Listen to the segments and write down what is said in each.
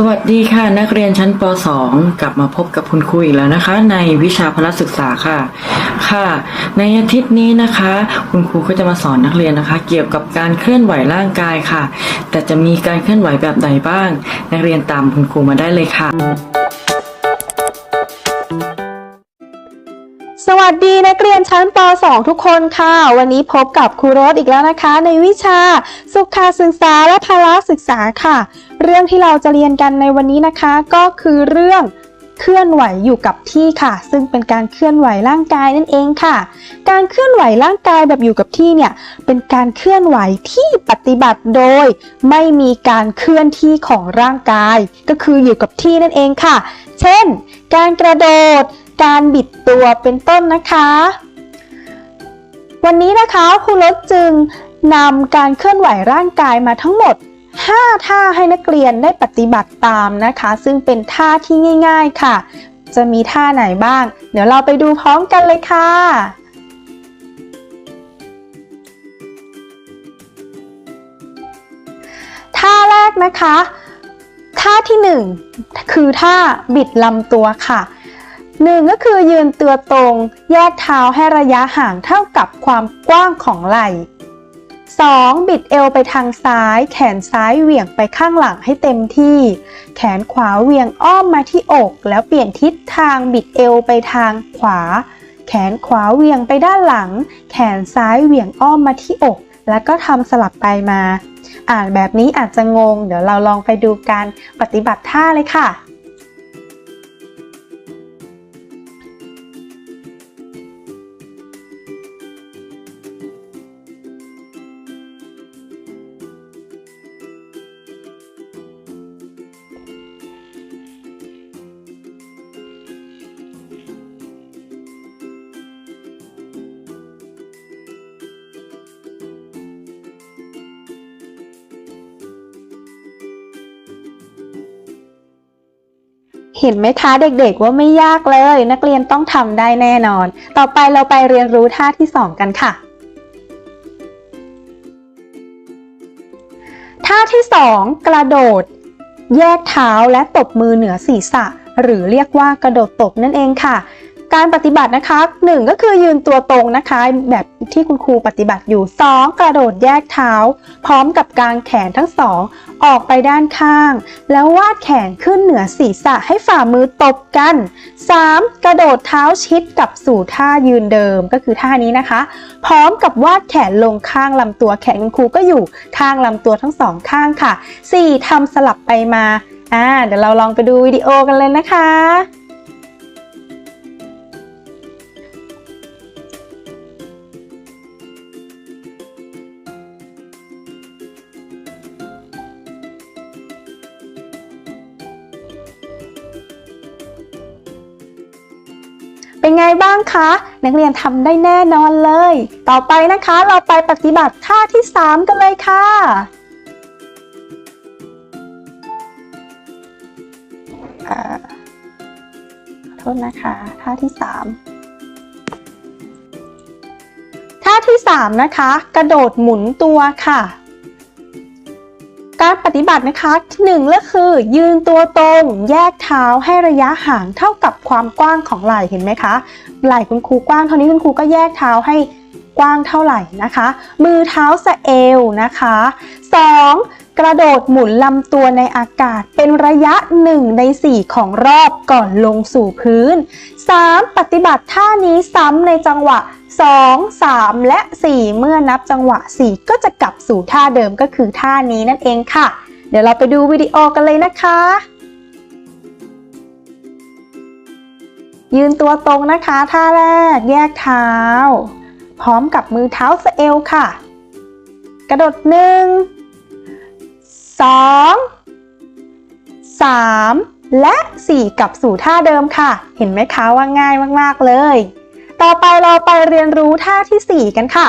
สวัสดีค่ะ นักเรียนชั้นป .2 กลับมาพบกับคุณครูอีกแล้วนะคะ ในวิชาพละศึกษาค่ะ ค่ะ ในอาทิตย์นี้นะคะ คุณครูก็จะมาสอนนักเรียนนะคะ เกี่ยวกับการเคลื่อนไหวร่างกายค่ะ แต่จะมีการเคลื่อนไหวแบบใดบ้าง นักเรียนตามคุณครูมาได้เลยค่ะ วัสดีนักเรียนชั้นป .2 ทุกคนค่ะ วันนี้พบกับครูโรสอีกแล้วนะคะ ในวิชา สุขศึกษาและพละศึกษาค่ะ เรื่องที่เราจะเรียนกันในวันนี้นะคะ ก็คือเรื่องเคลื่อนไหวอยู่กับที่ค่ะ ซึ่งเป็นการเคลื่อนไหวร่างกายนั่นเองค่ะ การเคลื่อนไหวร่างกายแบบอยู่กับที่เนี่ยเป็นการเคลื่อนไหวที่ปฏิบัติโดย ไม่มีการเคลื่อนที่ของร่างกาย ก็คืออยู่กับที่นั่นเองค่ะ เช่น การกระโดด การบิดตัวเป็นต้นนะคะ วันนี้นะคะครูรถจึงนำการเคลื่อนไหวร่างกายมาทั้งหมด 5 ท่าให้นักเรียนได้ปฏิบัติตามนะคะ ซึ่งเป็นท่าที่ง่าย ๆค่ะ จะมีท่าไหนบ้าง เดี๋ยวเราไปดูพร้อมกันเลยค่ะท่าแรกนะคะ ท่าที่ 1 คือท่าบิดลำตัวค่ะ หนึ่งก็คือยืนตัวตรง แยกเท้าให้ระยะห่างเท่ากับความกว้างของไหล่ 2. บิดเอวไปทางซ้าย แขนซ้ายเหวี่ยงไปข้างหลังให้เต็มที่ แขนขวาเหวี่ยงอ้อมมาที่อก แล้วเปลี่ยนทิศทางบิดเอวไปทางขวา แขนขวาเหวี่ยงไปด้านหลัง แขนซ้ายเหวี่ยงอ้อมมาที่อก แล้วก็ทำสลับไปมา อ่านแบบนี้อาจจะงง เดี๋ยวเราลองไปดูการปฏิบัติท่าเลยค่ะ เห็นไหมคะเด็กๆว่าไม่ยากเลย นักเรียนต้องทำได้แน่นอน ต่อไปเราไปเรียนรู้ท่าที่ 2 กันค่ะ ท่าที่ 2 กระโดด แยกเท้าและตบมือเหนือศีรษะ หรือเรียกว่ากระโดดตบนั่นเองค่ะ การปฏิบัตินะคะ 1 ก็คือยืนตัวตรงนะคะ แบบที่คุณครูปฏิบัติอยู่ 2 กระโดดแยกเท้า พร้อมกับกางแขนทั้งสองออกไปด้านข้าง แล้ววาดแขนขึ้นเหนือศีรษะให้ฝ่ามือตบกัน 3. กระโดดเท้าชิดกับสู่ท่ายืนเดิมก็คือท่านี้นะคะ พร้อมกับวาดแขนลงข้างลำตัวแขนคุณครูก็อยู่ข้างลำตัวทั้งสองข้างค่ะ 4. ทำสลับไปมาอ่าเดี๋ยวเราลองไปดูวิดีโอกันเลยนะคะ เป็นไงบ้างคะ นักเรียนทำได้แน่นอนเลย ต่อไปนะคะเราไปปฏิบัติท่าที่ 3 กันเลยค่ะอ่อโทษนะคะ ท่าที่ 3 ท่าที่ 3 นะคะ กระโดดหมุนตัวค่ะ ปฏิบัตินะคะหนึ่งก็คือ ยืนตัวตรง แยกเท้าให้ระยะห่างเท่ากับความกว้างของไหล่เห็นไหมคะไหล่คุณครูกว้างเท่านี้คุณครูก็แยกเท้าให้กว้างเท่าไหร่นะคะ มือเท้าสะเอวนะคะ 2. กระโดดหมุนลำตัวในอากาศเป็นระยะ 1 ใน 4 ของรอบก่อนลงสู่พื้น 3. ปฏิบัติท่านี้ซ้ำในจังหวะ 2 3 และ 4 เมื่อนับจังหวะ 4 ก็จะกลับสู่ท่าเดิมก็คือท่านี้นั่นเองค่ะ เดี๋ยวเราไปดูวิดีโอกันเลยนะคะ ยืนตัวตรงนะคะ ท่าแรกแยกเท้า พร้อมกับมือเท้าสะเอวค่ะ กระโดดหนึ่งสองสาม และ 4 กลับสู่ท่าเดิมค่ะ เห็นไหมคะว่าง่ายมากๆเลย ต่อไปเราไปเรียนรู้ท่าทีสี่4 กันค่ะ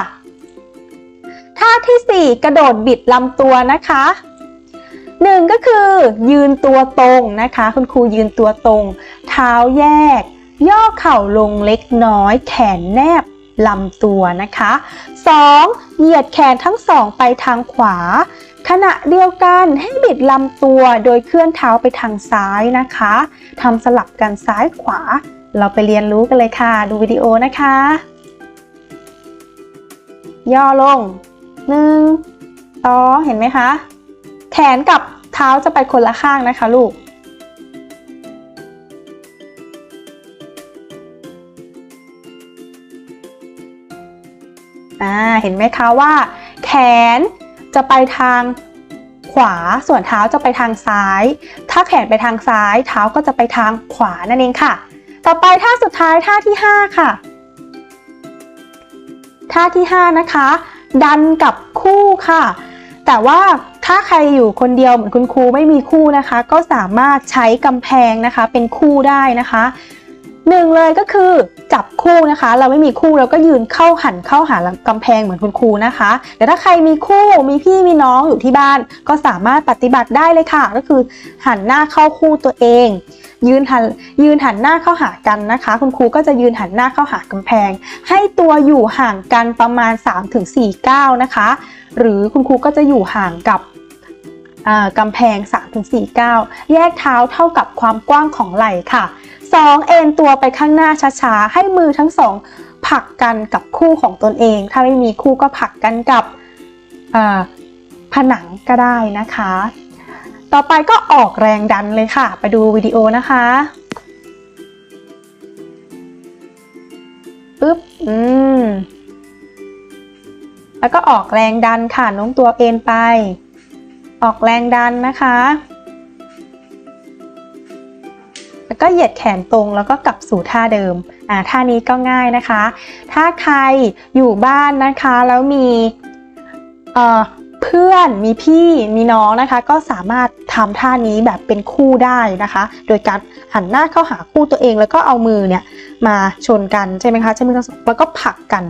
ท่าทีสี่ 4 กระโดดบิดลำตัวนะคะหนึ่งก็คือ ยืนตัวตรงนะคะ คุณครูยืนตัวตรง เท้าแยก ย่อเข่าลงเล็กน้อย แขนแนบลำตัวนะคะ 2. เหยียดแขนทั้งสองไปทางขวา ขณะเดียวกันให้บิดลำตัวโดยเคลื่อนเท้าไปทางซ้ายนะคะทำสลับกันซ้ายขวา เราไปเรียนรู้กันเลยค่ะ ดูวิดีโอนะคะ ย่อลงหนึ่งสอเห็นไหมคะ แขนกับเท้าจะไปคนละข้างนะคะลูกอ่าเห็นไหมคะว่า แขน จะไปทางขวา ส่วนเท้าจะไปทางซ้าย ถ้าแขนไปทางซ้าย เท้าก็จะไปทางขวานั่นเองค่ะ ต่อไปท่าสุดท้ายท่าที่ 5 ค่ะ ท่าที่ 5 นะคะ ดันกับคู่ค่ะ แต่ว่าถ้าใครอยู่คนเดียวเหมือนคุณครูไม่มีคู่นะคะ ก็สามารถใช้กำแพงนะคะเป็นคู่ได้นะคะ หนึ่งเลยก็คือจับคู่นะคะ เราไม่มีคู่เราก็ยืนเข้าหันเข้าหากำแพงเหมือนคุณครูนะคะแต่ถ้าใครมีคู่มีพี่มีน้องอยู่ที่บ้าน ก็สามารถปฏิบัติได้เลยค่ะ ก็คือหันหน้าเข้าคู่ตัวเอง ยืนหันยืนหันหน้าเข้าหากันนะคะ คุณครูก็จะยืนหันหน้าเข้าหากำแพง ให้ตัวอยู่ห่างกันประมาณ 3-4ก้าวนะคะ หรือคุณครูก็จะอยู่ห่างกับกำแพง 3-4ก้าวแยกเท้าเท่ากับความกว้างของไหล่ค่ะ 2. เอ็นตัวไปข้างหน้าช้าๆ ให้มือทั้งสองผลักกันกับคู่ของตนเอง ถ้าไม่มีคู่ก็ผลักกันกับผนังก็ได้นะคะ ต่อไปก็ออกแรงดันเลยค่ะ ไปดูวิดีโอนะคะปึ๊บ อืม แล้วก็ออกแรงดันค่ะโน้มตัวเอ็นไป ออกแรงดันนะคะ ก็เหยียดแขนตรงแล้วก็กลับสู่ท่าเดิมอ่าท่านี้ก็ง่ายนะคะ ถ้าใครอยู่บ้านนะคะแล้วมีเอ่อเพื่อนมีพี่มีน้องนะคะ ก็สามารถทำท่านี้แบบเป็นคู่ได้นะคะ โดยการหันหน้าเข้าหาคู่ตัวเองแล้วก็เอามือเนี่ยมาชนกันใช่ไหมคะใช่ไหมคะแล้วก็ผลักกัน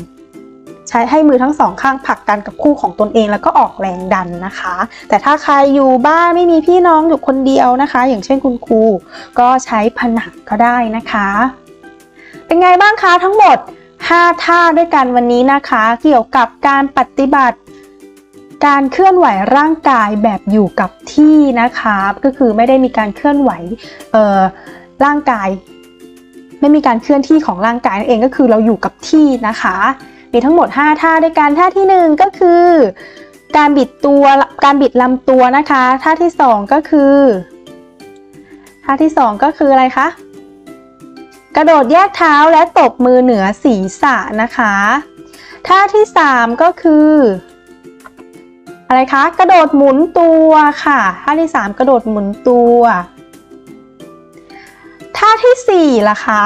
ใช้ให้มือทั้งสองข้างผลักกันกับคู่ของตนเองแล้วก็ออกแรงดันนะคะ แต่ถ้าใครอยู่บ้านไม่มีพี่น้องอยู่คนเดียวนะคะ อย่างเช่นคุณครูก็ใช้ผนังก็ได้นะคะ เป็นไงบ้างคะทั้งหมด 5 ท่าด้วยกันวันนี้นะคะ เกี่ยวกับการปฏิบัติการเคลื่อนไหวร่างกายแบบอยู่กับที่นะคะ ก็คือไม่ได้มีการเคลื่อนไหวร่างกาย ไม่มีการเคลื่อนที่ของร่างกายนั่นเองก็คือเราอยู่กับที่นะคะ มีทั้งหมด 5 ท่าด้วยกันท่าที่ 1 ก็คือ การบิดตัวการบิดลำตัวนะคะ ท่าที่ 2 ก็คือ ท่าที่ 2 ก็คืออะไรคะกระโดดแยกเท้าและตบมือเหนือศีรษะนะคะ ท่าที่ 3 ก็คือ อะไรคะ กระโดดหมุนตัวค่ะ ท่าที่ 3 กระโดดหมุนตัว ท่าทีสี่4ล่ะคะ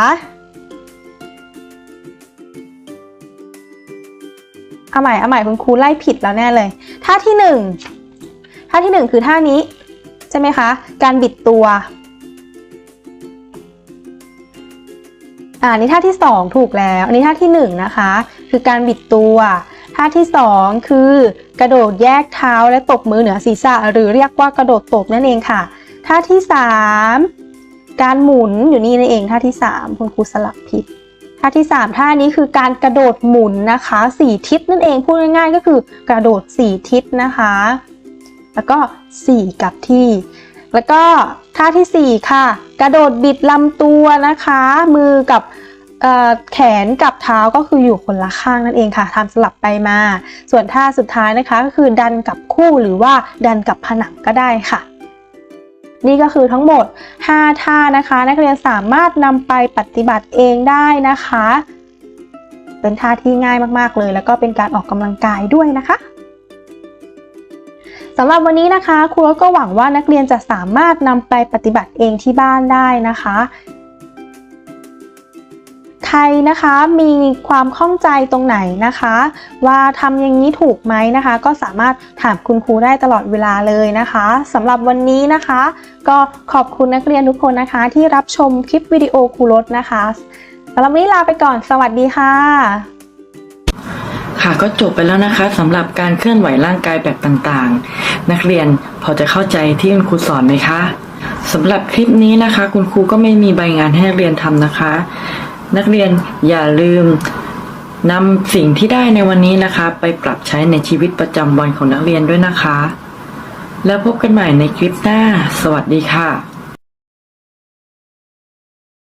เอาใหม่เอาใหม่คุณครูไล่ผิดแล้วแน่เลย ท่าที่หนึ่งท่าที่หนึ่งคือท่านี้ ใช่ไหมคะ การบิดตัว อ่านี่ท่าที่สองถูกแล้ว อันนี้ท่าที่หนึ่งนะคะ คือการบิดตัว ท่าที่สองคือกระโดดแยกเท้าและตบมือเหนือศีรษะ หรือเรียกว่ากระโดดตบนั่นเองค่ะ ท่าที่สามการหมุนอยู่นี่นั่นเองท่าที่สามคุณครูสลับผิด ท่าที่ 3 ท่านี้คือการกระโดดหมุนนะคะ4ทิศนั่นเองพูดง่ายๆ ก็คือกระโดด 4 ทิศนะคะ แล้วก็ 4 กับที่ แล้วก็ท่าทีสี่ 4 ค่ะ กระโดดบิดลำตัวนะคะ มือกับแขนกับเท้าก็คืออยู่คนละข้างนั่นเองค่ะทำสลับไปมา ส่วนท่าสุดท้ายนะคะก็คือดันกับคู่หรือว่าดันกับผนังก็ได้ค่ะ นี่ก็คือทั้งหมด 5 ท่านะคะ นักเรียนสามารถนำไปปฏิบัติเองได้นะคะ เป็นท่าที่ง่ายมากๆเลย แล้วก็เป็นการออกกำลังกายด้วยนะคะสำหรับวันนี้นะคะครูก็หวังว่านักเรียนจะสามารถนำไปปฏิบัติเองที่บ้านได้นะคะ ครนะคะมีความข้องใจตรงไหนนะคะ ว่าทำอย่างนี้ถูกไหมนะคะ ก็สามารถถามคุณครูได้ตลอดเวลาเลยนะคะสำหรับวันนี้นะคะ ก็ขอบคุณนักเรียนทุกคนนะคะ ที่รับชมคลิปวิดีโอครูรถนะคะสำหรับวันนี้ลาไปก่อนสวัสดีค่ะ ค่ะก็จบไปแล้วนะคะสำหรับการเคลื่อนไหวร่างกายแบบต่างๆ นักเรียนพอจะเข้าใจที่คุณครูสอนไหมคะสำหรับคลิปนี้นะคะ คุณครูก็ไม่มีใบงานให้นักเรียนทำนะคะ นักเรียนอย่าลืมนำสิ่งที่ได้ในวันนี้นะคะ ไปปรับใช้ในชีวิตประจำวันของนักเรียนด้วยนะคะ แล้วพบกันใหม่ในคลิปหน้า สวัสดีค่ะ